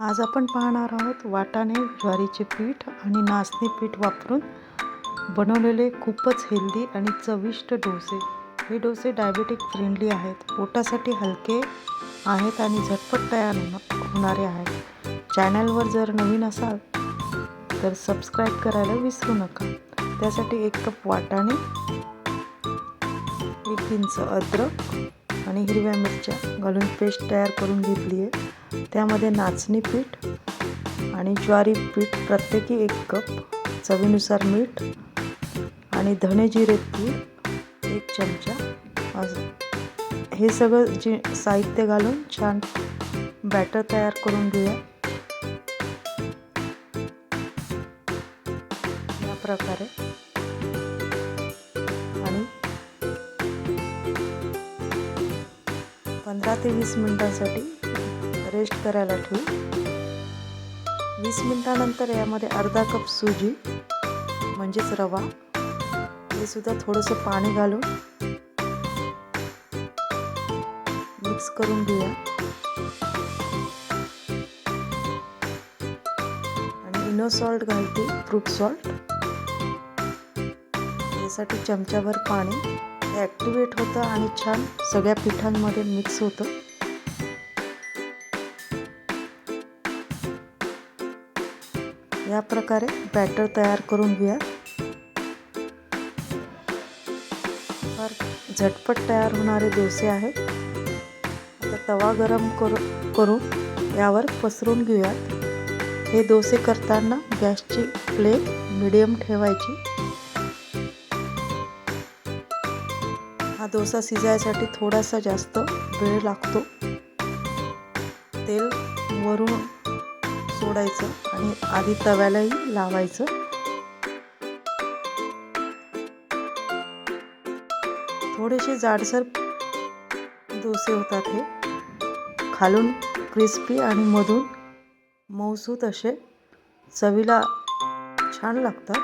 आज आपण पाहणार आहोत वाटाणे ज्वारीचे पीठ आणि नाचणी पीठ वापरून बनवलेले खूपच हेल्दी आणि चविष्ट डोसे. हे डोसे डायबेटिक फ्रेंडली आहेत. पोटासाठी हलके आहेत आणि झटपट तयार होणारे आहेत. चॅनलवर जर नवीन असाल तर सबस्क्राईब करायला विसरू नका. त्यासाठी एक कप वाटाणे एक इंच अद्रक आणि हिरव्या मिरच्या घालून पेस्ट तयार करून घेतली आहे. त्यामध्ये नाचणी पीठ आणि ज्वारी पीठ प्रत्येकी एक कप चवीनुसार मीठ आणि धणे जिरे पूड एक चमचा. हे सगळं जे साहित्य घालून छान बॅटर तयार करून घेऊया. या प्रकारे पंधरा ते वीस मिनटांसाठी. रेस्ट करायला ठेवू. वीस मिनटानंतर यामध्ये अर्धा कप सुजी म्हणजेच रवा. हे सुद्धा थोडंसं पाणी घालून मिक्स करून घेऊया. आणि इनो सॉल्ट घालते फ्रूट सॉल्ट यासाठी चमच्याभर पाणी. ॲक्टिवेट होतं आणि छान सगळ्या पिठांमध्ये मिक्स होतं. या प्रकारे बॅटर तयार करून घेऊया. फार झटपट तयार होणारे डोसे आहेत. आता तवा गरम करू करून यावर पसरून घेऊयात. हे डोसे करताना गॅसची फ्लेम मिडियम ठेवायची. डोसा शिजायसाठी थोडासा जास्त वेळ लागतो. तेल वरून सोडायचं आणि आधी तव्यालाही लावायचं. थोडेसे जाडसर डोसे होतात हे. खालून क्रिस्पी आणि मधून मऊसूत असे चवीला छान लागतात.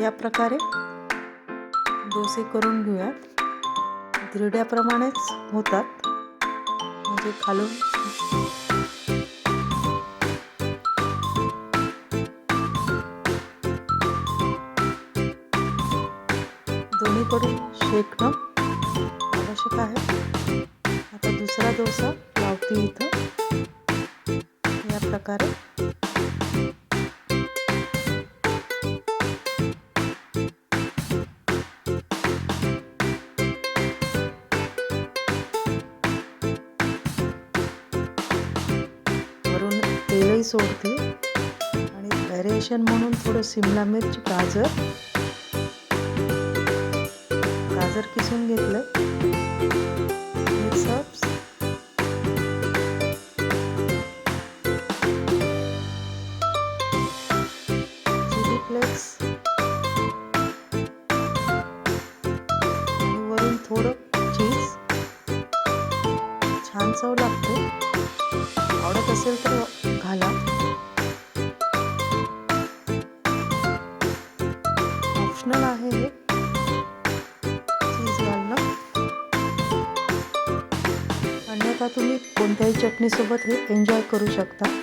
या प्रकारे डोसे करून घेऊयात. धिरड्याप्रमाणेच होतात. म्हणजे खालून. दोन्हीकडून शेकणं आवश्यक आहे. आता दुसरा डोसा लावते इथं. या प्रकारे. तेलही सोडते. आणि व्हॅरिएशन म्हणून थोडं शिमला मिरची गाजर. गाजर किसून घेतलं. Chilli flakes. वरून थोडं चीज. छान चव लागते. आवडत असेल तर घाला. ऑप्शनल आहे हे. चीज घालणं. अन्यथा तुम्ही कोणत्याही चटणीसोबत हे एन्जॉय करू शकता.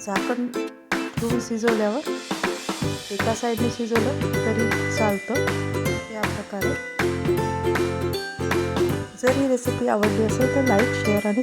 झाकण ठेवून शिजवल्यावर एका साईडने शिजवलं तरी चालतं. या प्रकारे. जर ही रेसिपी आवडली असेल तर लाईक शेअर आणि